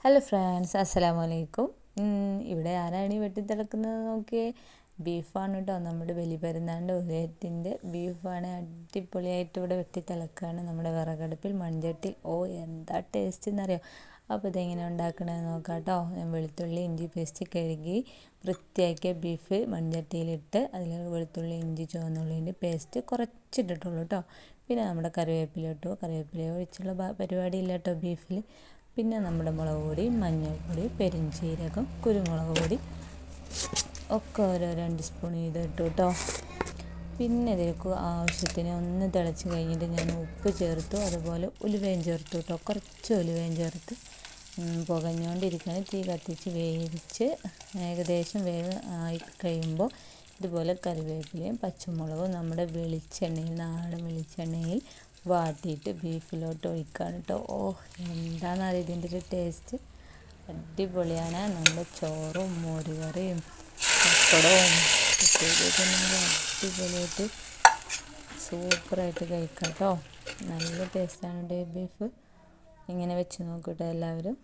Hello friends അസ്സലാമു അലൈക്കും ഇവിടെ ആരാണ് ഈ വെട്ടിത്തിളക്കുന്നത് നോക്കിയേ? ബീഫാണ് കേട്ടോ നമ്മുടെ ബലിപെരുന്നാളിന്റെ ഉദയത്തിന്റെ ബീഫാണ്. അടിപൊളിയായിട്ട് ഇവിടെ വെട്ടിത്തിളക്കുകയാണ് നമ്മുടെ വിറകടുപ്പിൽ മൺചട്ടിൽ ഓ എന്താ ടേസ്റ്റ് എന്നറിയോ അപ്പോൾ ഇതെങ്ങനെ ഉണ്ടാക്കണമെന്ന് നോക്കാം കേട്ടോ ഞാൻ വെളുത്തുള്ളി ഇഞ്ചി പേസ്റ്റ് കഴുകി വൃത്തിയാക്കിയ ബീഫ് മൺചട്ടിയിലിട്ട് അതിൽ വെളുത്തുള്ളി ഇഞ്ചി ചുവന്നുള്ളിന്റെ പേസ്റ്റ് കുറച്ചിട്ടിട്ടുള്ളൂ കേട്ടോ പിന്നെ നമ്മുടെ കറിവേപ്പില ഇട്ടു. കറിവേപ്പില ഒഴിച്ചുള്ള പരിപാടി ഇല്ല കേട്ടോ ബീഫിൽ പിന്നെ നമ്മുടെ മുളക് പൊടി മഞ്ഞൾപ്പൊടി പെരിഞ്ചീരകം കുരുമുളക് പൊടി ഒക്കെ ഓരോ രണ്ട് സ്പൂൺ ഇട്ടു കേട്ടോ പിന്നെ ഇതിലേക്ക് ആവശ്യത്തിന് ഒന്ന് തിളച്ച് കഴിഞ്ഞിട്ട് ഞാൻ ഉപ്പ് ചേർത്തു. അതുപോലെ ഉലുവയും ചേർത്തു കേട്ടോ കുറച്ച് ഉലുവയും ചേർത്ത് പുകഞ്ഞുകൊണ്ടിരിക്കുകയാണ്. തീ കത്തിച്ച് വേവിച്ച് ഏകദേശം വേവ് ആയി കഴിയുമ്പോൾ ഇതുപോലെ കറിവേപ്പിലയും പച്ചമുളകും നമ്മുടെ വെളിച്ചെണ്ണയിൽ നാടൻ വെളിച്ചെണ്ണയിൽ വാട്ടിയിട്ട് ബീഫിലോട്ട് ഒഴിക്കുകയാണ് കേട്ടോ ഓ എന്താണെന്നറിയാം ഇതിന്റെ ഒരു ടേസ്റ്റ് അടിപൊളിയാണ്. നമ്മുടെ ചോറും മോരുകറിയും പപ്പടവും അടിപൊളിയായിട്ട് സൂപ്പറായിട്ട് കഴിക്കാം കേട്ടോ നല്ല ടേസ്റ്റാണ് ഡേ ബീഫ്. ഇങ്ങനെ വെച്ച് നോക്കട്ടെ എല്ലാവരും.